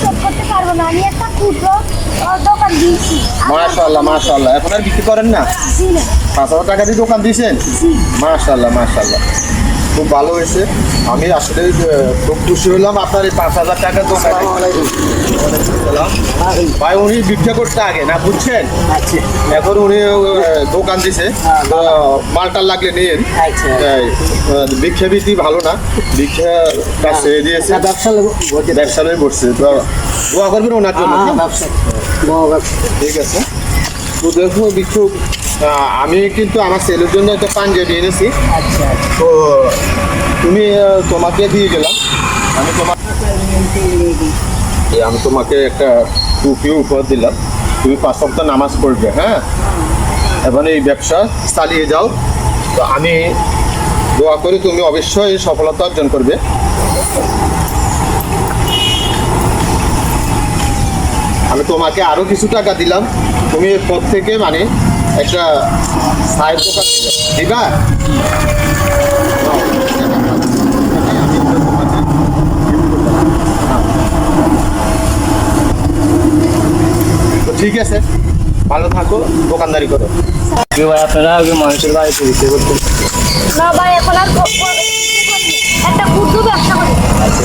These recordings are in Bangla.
শোধ করতে পারব না। আমি একটা ক্ষুদ্র দোকান দিয়েছি। মাশাল্লাহ মাশাল্লাহ এখন আর বিক্রি করেন না? পাঁচ হাজার টাকা দিয়ে দোকান দিয়েছেন? মাশাল্লাহ মাশাল্লাহ খুব ভালো হয়েছে। আমি আসলে খুব খুশি হলাম। আপনার এই পাঁচ হাজার টাকা দোকান ভাই উনি বিক্রি করতে আগে না বুঝছেন? আচ্ছা। এখন উনি দোকান দিছে। তো মালটাল লাগলে নিন আচ্ছা। এই, আহ, ভিক্ষা বিধি ভালো না। ভিক্ষা কাজ ছেড়ে দিয়েছে। ব্যবসা নিয়ে বসছে। তো দোয়া করবেন ওনার জন্য। হ্যাঁ ঠিক আছে। তো দেখো বিক্ষোভ আমি কিন্তু আমার ছেলের জন্য একটা পাঞ্জাবি এনেছি। আচ্ছা। তো তুমি তোমাকে দিয়ে গেলাম। আমি তোমাকে আমি তোমাকে একটা টুপিও উপহার দিলাম। তুমি পাঁচ সপ্তাহ নামাজ পড়বে হ্যাঁ? এবং এই ব্যবসা চালিয়ে যাও। তো আমি দোয়া করি তুমি অবশ্যই সফলতা অর্জন করবে। আমি তোমাকে আরও কিছু টাকা দিলাম। তুমি এরপর থেকে মানে একটা চায়ের দোকান দিবে। দিবা? তো ঠিক আছে ভালো থাকো দোকানদারি করো। কি ভাই আপনারা আগে মানুষের বাড়িতে বিক্রি করতেন। না ভাই এখন আর একটা ব্যবসা করি। আচ্ছা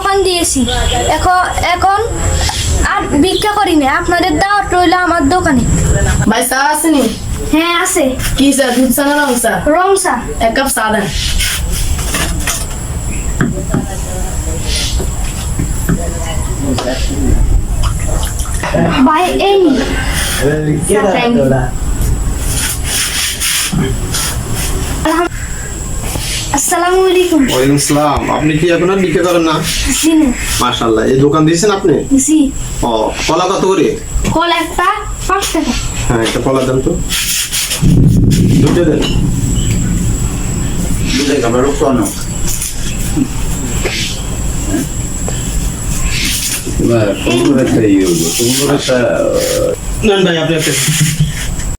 দোকান দিয়েছি। এখন এখন আর ভিক্ষা করি না আপনাদের দাওয়াত রইল আমার দোকানে। ভাই চা আসেনি হ্যাঁ আছে। কি চা দুধ চা না রং চা? রং চা। এক কাপ চা দেন। ভাই এই নিন। আসসালামু আলাইকুম। ওয়ালাইকুম আসসালাম। আপনি কি এখন আর বিক্রি করেন না? জি না। মাশাল্লাহ এই দোকান দিয়েছেন আপনি? জি। ও কলা কত করে? কল একটা পাঁচ টাকা। হ্যাঁ একটা কলা দেন তো। দুটো দেন। একটা ইয়ে হলো কোন একটা নেন ভাই আপনি একটা